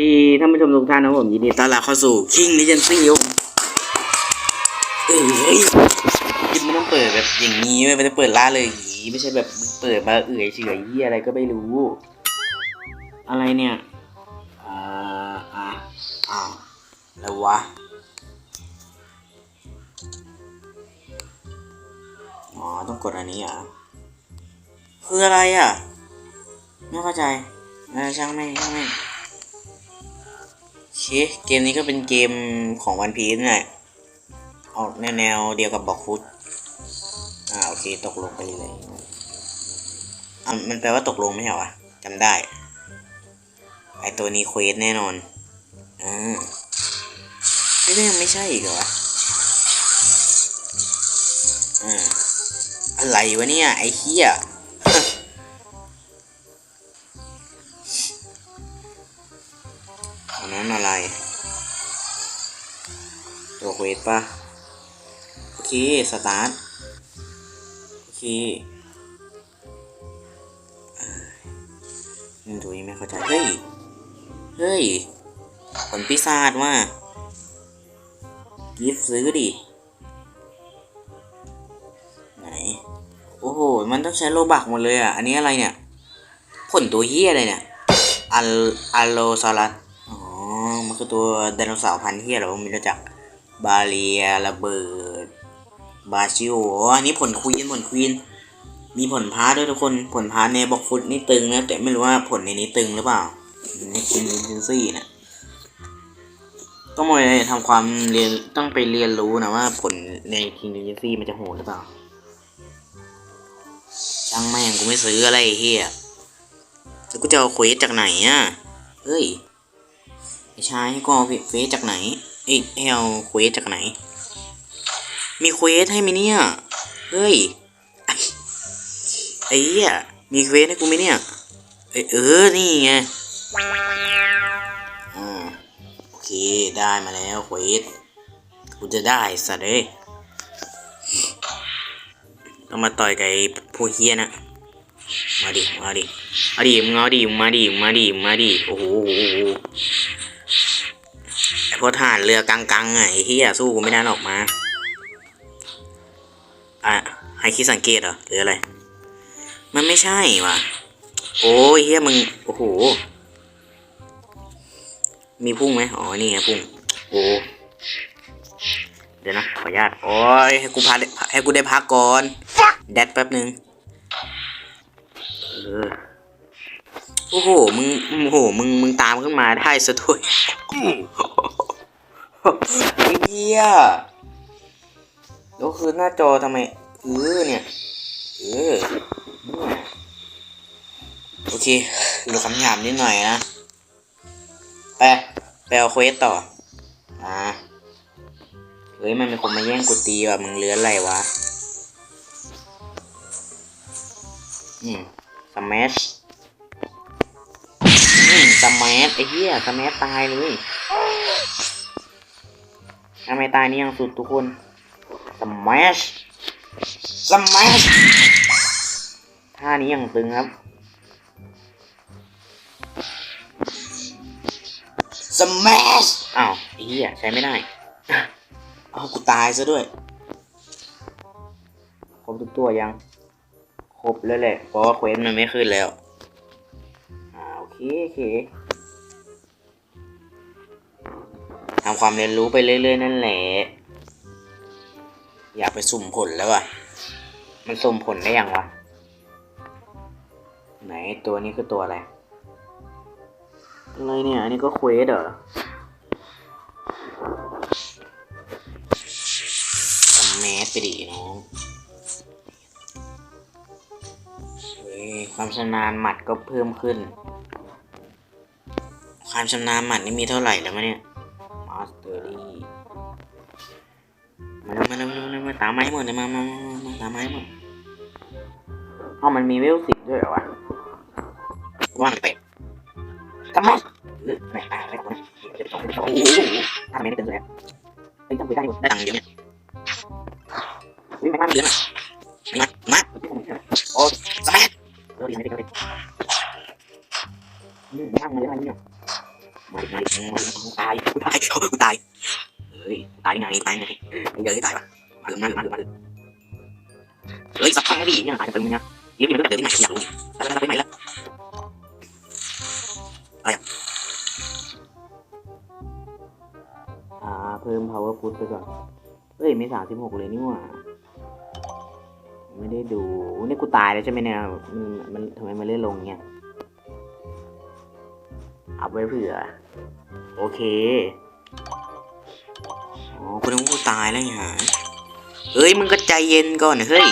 ดีท่านผู้ชมทุกท่านนะผมยินดีต้อนรับเข้าสู่ King Legacy ครับเอ้ยยินไม่ต้องเปิดแบบอย่างนี้ไม่ได้เปิดล่าเลยอย่างนี้ไม่ใช่แบบเปิดมาเอื่อยเฉยเหียอะไรก็ไม่รู้ อะไรเนี่ยอ่าอ่าอ้าวแล้ววะอ๋อต้องกดอันนี้เหรอะคืออะไรอะ ไม่เข้าใจช่างแม่ช่างแม่ เคเกมนี้ก็เป็นเกมของวันพีซนี่แหละออกแนวเดียวกับบอกฟุตอ่าโอเคตกลงไปเลยอะมันแปลว่าตกลงไม่ใช่เหรอวะจำได้ไอตัวนี้เควสแน่นอนอ่าเฮ้ยยังไม่ใช่อีกเหรออ่าอะไรวะเนี่ยไอเฮีย นนั้นอะไร ตัวเควสปะโอเคสตาร์ทโอเคอ้ยนี่ตัวนี้ไม่เข้าใจ เฮ้ย เฮ้ย ผลปีศาว่ากิฟซื้อดิ ไหน โอ้โห มันต้องใช้โลบักหมดเลยอะ อันนี้อะไรเนี่ย ผลตัวเฮียอะไรเนี่ย อัลอัลโลซารัส มันคือตัวไดโนเสาร์พันธุ์เฮียเราไม่รู้จัก บาเลียระเบิด บาชิโออ๋ออันนี้ผลควีนผลควีน มีผลพาร์ด้วยทุกคน ผลพาร์ในบอกฟุตนี่ตึงนะ แต่ไม่รู้ว่าผลในนี้ตึงหรือเปล่า ในคินเซนซี่นะต้องไปทำความเรียน ต้องไปเรียนรู้นะว่าผลในคิงเซนซี่มันจะโหดหรือเปล่า ช่างแม่งกูไม่ซื้ออะไรเฮียแล้วกูจะเอาเควสจากไหนอะ เฮ้ย ใช่ให้กูเอาเควสจากไหน เอ้ยให้เอาเควสจากไหน มีเควสให้ไหมเนี่ย เฮ้ย ไอ้เหี้ยมีเควสให้กูไหมเนี่ย เอเออนี่ไงอ่าโอเค ได้มาแล้วเควสกูจะได้สัตว์เอ้ยต้องมาต่อยกับไอ้เฮียนะมาดิ มาดิ มาดิมึงเอาดิ มาดิ มาดิ มาดิ โอ้โห โอ้โหโอ้โหไอพวกทหารเรือกังๆอะไอ้เฮียสู้กูไม่ได้หรอกมา อะ ให้คิดสังเกตเหรอหรืออะไร มันไม่ใช่ว่ะ โอ้ยเฮียมึง โอ้โห มีพุ่งไหมอ๋อ นี่ไงพุ่ง โอ้เดี๋ยวนะ ขออนุญาต โอ้ยให้กูพักให้กูได้พักก่อน แดดแป๊บนึงเออโอ้โห มึง โอ้โห มึง มึงตามขึ้นมาได้ซะด้วย ไอ้เหี้ยแล้วคือหน้าจอทำไมเออเนี่ย เออ โอเคเหลือคำหยาบนิดหน่อยนะ ไปไปเอาเควสต่อ อ่า เฮ้ย มันมีคนมาแย่งกูตีว่ะ มึงเลื้อนอะไรวะ อืมสมัชอืมสมัชไอ้เหี้ยสมัชตายเลย ทำไมตายนี่ยังสุดทุกคนสมัชสมัชท่านี้ยังตึงครับสมัชอ้าวไอ้เหี้ยใช้ไม่ได้เอากูตายซะด้วยครบทุกตัวยัง ครบแล้วแหละ เพราะว่าเควสมันไม่ขึ้นแล้ว อ่าโอเคโอเค ความเรียนรู้ไปเรื่อยๆนั่นแหละ อยากไปสุ่มผลแล้วอะ มันสุ่มผลได้ยังวะ ไหนตัวนี้คือตัวอะไร อะไรเนี่ย อันนี้ก็เควสเหรอแมสไปดิน้องเฮ้ยความชำนาญหมัดก็เพิ่มขึ้น ความชำนาญหมัดนี่มีเท่าไหร่แล้วมะเนี่ย มาสเตอรี่มาแล้วมาแล้วมาแล้วมาตามไม้หมดเลยมามามามามาตามไม้หมดเอ้ามันมีเวลสิบด้วยเหรอวะว่างเป็ดทำไมเออไหนอะอะไรของมันโอ้โหทำไมไม่เป็นเลยเฮ้ยทำไปได้อยู่ได้ตังค์เยอะเนี่ย มัยก็ได้อืมไม่ทำเลยอะไรเนี่ยมาตายตายตายเฮ้ยตายไงตายไงเยอะที่ตายวะมาเลยมาเลยมาเลยเฮ้ยสักพักไม่ดีเนี่ยตายตึงเนี่ยยิ้มอยู่ตั้งแต่เดินที่ไหนอยากรู้แล้วไปไหนละอะไรอะอ่าเพิ่ม power foot ไปก่อนเฮ้ยม่สามสิบหกเลยนี่หว่าไม่ได้ดูนี่กูตายแล้วใช่ไหมเนี่ยมันมันทำไมมันเลื่อนลงเนี่ย อัพไว้เผื่อ โอเคอ๋อคุณต้องกูตายแล้วเนี่ยเฮ้ย มึงก็ใจเย็นก่อนเฮ้ย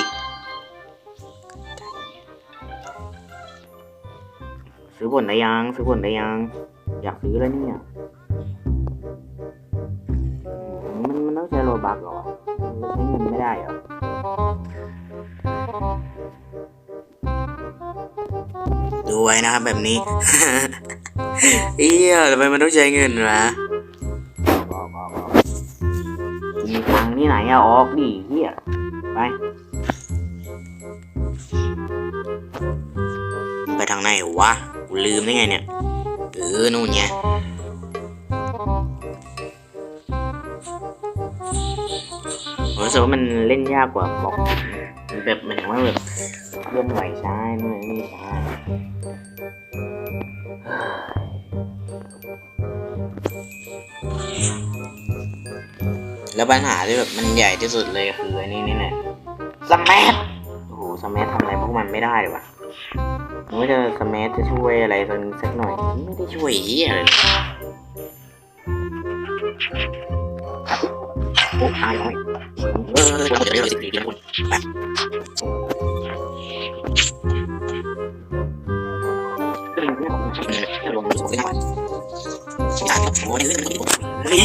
ซื้อผลได้ยังซื้อผลได้ยัง อยากซื้อแล้วเนี่ยมมันมันต้องใช้โลบักหรอใช้เงินไม่ได้เหรอดูไว้นะครับแบบนี้ เอี้ยทำไมมันต้องใช้เงินวะบอกบอกบอกมีตังค์ที่ไหนอะออกดิเฮียไป ไปทางไหนวะ กูลืมได้ไงเนี่ย เออ นู่นไงผมรู้สึกว่ามันเล่นยากกว่าบอกมันแบบหมันถึงว่าแบบเคลื่อนไหวช้านู่นนี่ช้า แล้วปัญหาที่แบบมันใหญ่ที่สุดเลยคืออันนี้นี่แหละสมัทโอ้โหสมัททำอะไรพวกมันไม่ได้เลยวะนึกว่าจะสมัทจะช่วยอะไรสักสักหน่อย ไม่ได้ช่วยเหี้ยอะไรเลยโอ้ตายแล้วเออเดี๋ยวเดี๋ยวเดี๋ยวเดี๋ยวแบบลงมือสองเส้นก่อนอย่าโอ้ยเฮ้ย